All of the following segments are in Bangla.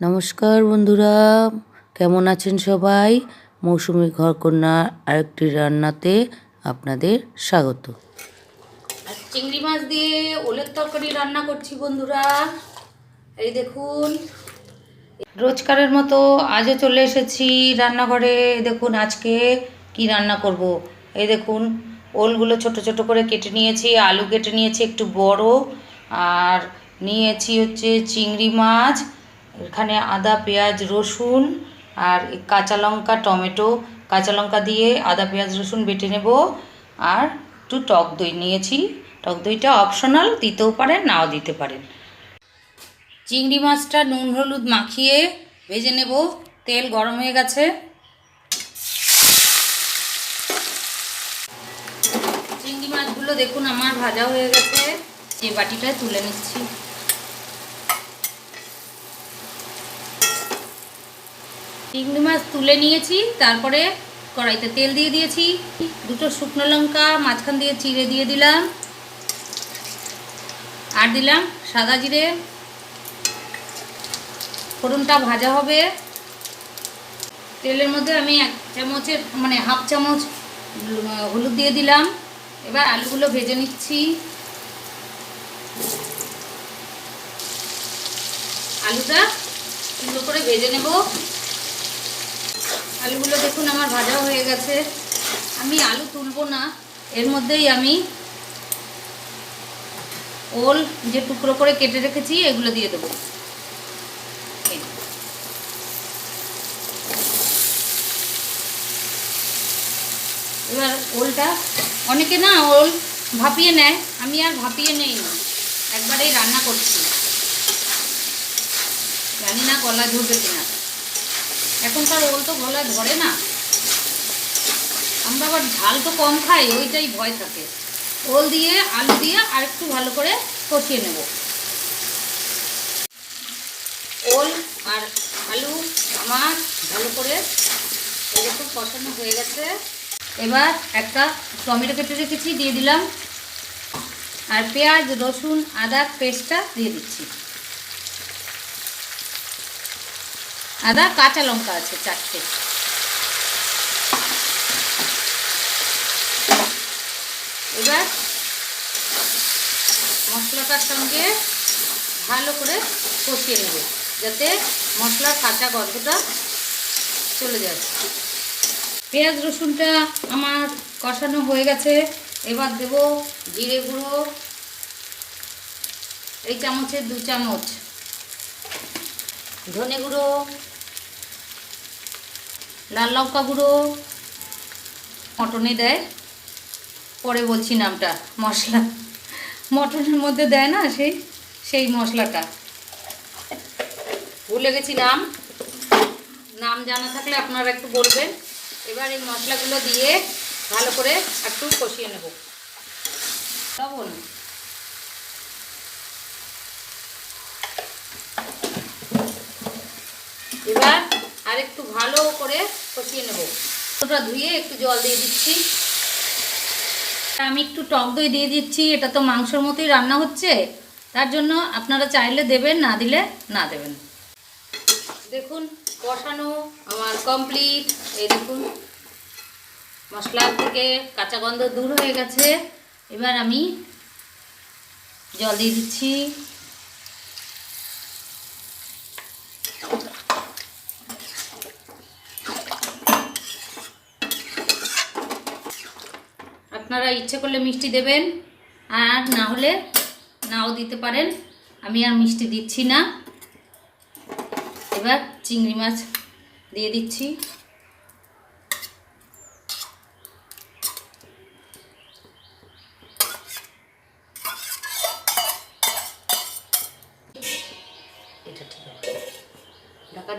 নমস্কার বন্ধুরা, কেমন আছেন সবাই? মৌসুমি ঘরকন্যা আরেকটি রান্নাতে আপনাদের স্বাগত। চিংড়ি মাছ দিয়ে ওলের তরকারি রান্না করছি বন্ধুরা। এই দেখুন, রোজকারের মতো আজও চলে এসেছি রান্নাঘরে। দেখুন, আজকে কি রান্না করব? এই দেখুন, ওলগুলো ছোট ছোট করে কেটে নিয়েছি, আলু কেটে নিয়েছি, একটু বড়, আর নিয়েছি হচ্ছে চিংড়ি মাছ। এখানে আদা, পেঁয়াজ, রসুন আর কাঁচা লঙ্কা, টমেটো। কাঁচা লঙ্কা দিয়ে আদা, পেঁয়াজ, রসুন বেটে নেব। আর একটু টক দই নিয়েছি। টক দইটা অপশনাল, দিতেও পারেন, নাও দিতে পারেন। চিংড়ি মাছটা নুন, হলুদ মাখিয়ে ভেজে নেব। তেল গরম হয়ে গেছে। চিংড়ি মাছগুলো দেখুন, আমার ভাজা হয়ে গেছে। যে বাটিটায় তুলে নিচ্ছি। চিংড়ি মাছ তুলে নিয়েছি, তারপরে কড়াইতে তেল দিয়ে দিয়েছি, দুটো শুকনো লঙ্কা, মাঝখান দিয়ে চিড়ে দিয়ে দিলাম, আর দিলাম সাদা জিরে। ফোড়নটা ভাজা হবে। তেলের মধ্যে আমি এক চামচের মানে হাফ চামচ হলুদ দিয়ে দিলাম। এবার আলুগুলো ভেজে নিচ্ছি। আলুটা সুন্দর করে ভেজে নেব। আলুগুলো দেখুন, আমার ভাজা হয়ে গেছে। আমি আলু তুলবো না, এর মধ্যেই আমি ওল যে টুকরো করে কেটে রেখেছি, এগুলো দিয়ে দেবো। এবার ওলটা, অনেকে না ওল ভাপিয়ে নেয়, আমি আর ভাপিয়ে নেই না। একবারেই রান্না করছি। জানি না গলা ঝুঁকে কিনা। এখনকার ওল তো গলায় ধরে না। আমরা আবার ঝাল তো কম খাই, ওইটাই ভয় থাকে। ওল দিয়ে, আলু দিয়ে আর একটু ভালো করে কষিয়ে নেব। ওল আর আলু আমার ভালো করে এরকম কষানো হয়ে গেছে। এবার একটা টমেটো কেটে রেখেছি, দিয়ে দিলাম। আর পেঁয়াজ, রসুন, আদা, পেস্টটা দিয়ে দিচ্ছি। আদা, কাঁচা লঙ্কা আছে চারটে। এবার মশলাটার সঙ্গে ভালো করে কষিয়ে নেব, যাতে মশলার কাঁচা গন্ধটা চলে যায়। পেঁয়াজ, রসুনটা আমার কষানো হয়ে গেছে। এবার দেব জিরে গুঁড়ো, এই চামচের দু চামচ। ধনে গুঁড়ো, লাল লঙ্কা গুঁড়ো, মটনে দেয়। পরে বলছি নামটা, মশলা। মটনের মধ্যে দেয় না সেই সেই মশলাটা। ভুলে গেছি নাম। নাম জানা থাকলে আপনারা একটু বলবেন। এবার এই মশলাগুলো দিয়ে ভালো করে একটু কষিয়ে নেব। লবণ। এবার আর একটু ভালো করে কষিয়ে নেব। ওটা ধুয়ে একটু জল দিয়ে দিচ্ছি। আমি একটু টক দই দিয়ে দিচ্ছি, এটা তো মাংসর মতোই রান্না হচ্ছে। তার জন্য আপনারা চাইলে দেবেন, না দিলে না দেবেন। দেখুন, কষানো আমার কমপ্লিট এই দেখুন মশলার থেকে কাঁচা গন্ধ দূর হয়ে গেছে। এবার আমি জল দিয়ে দিচ্ছি। আপনারা ইচ্ছে করলে মিষ্টি দেবেন, আর না হলে নাও দিতে পারেন। আমি আর মিষ্টি দিচ্ছি না। এবার চিংড়ি মাছ দিয়ে দিচ্ছি।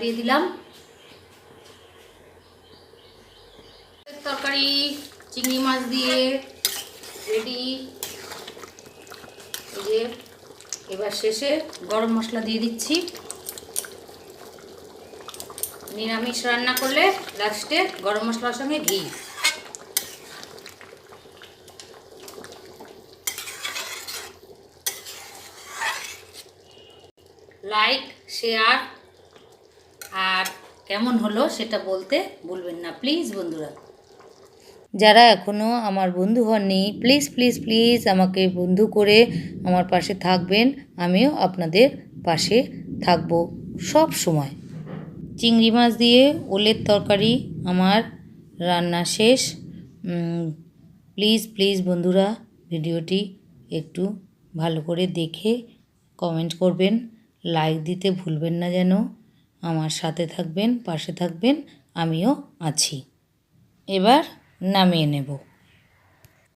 দিয়ে দিলাম। তরকারি চিংড়ি মাছ দিয়ে রেডি। যে, এবার শেষে গরম মশলা দিয়ে দিচ্ছি। নিরামিষ রান্না করলে লাস্টে গরম মশলার সঙ্গে ঘি। লাইক শেয়ার আর কেমন হলো সেটা বলতে ভুলবেন না। প্লিজ বন্ধুরা। যারা এখনও আমার বন্ধু হননি প্লিজ প্লিজ প্লিজ আমাকে বন্ধু করে আমার পাশে থাকবেন। আমিও আপনাদের পাশে থাকব সব সময়। চিংড়ি মাছ দিয়ে ওলের তরকারি আমার রান্না শেষ। প্লিজ প্লিজ বন্ধুরা ভিডিওটি একটু ভালো করে দেখে কমেন্ট করবেন। লাইক দিতে ভুলবেন না যেন। আমার সাথে থাকবেন, পাশে থাকবেন, আমিও আছি। এবার নামিয়ে নেব।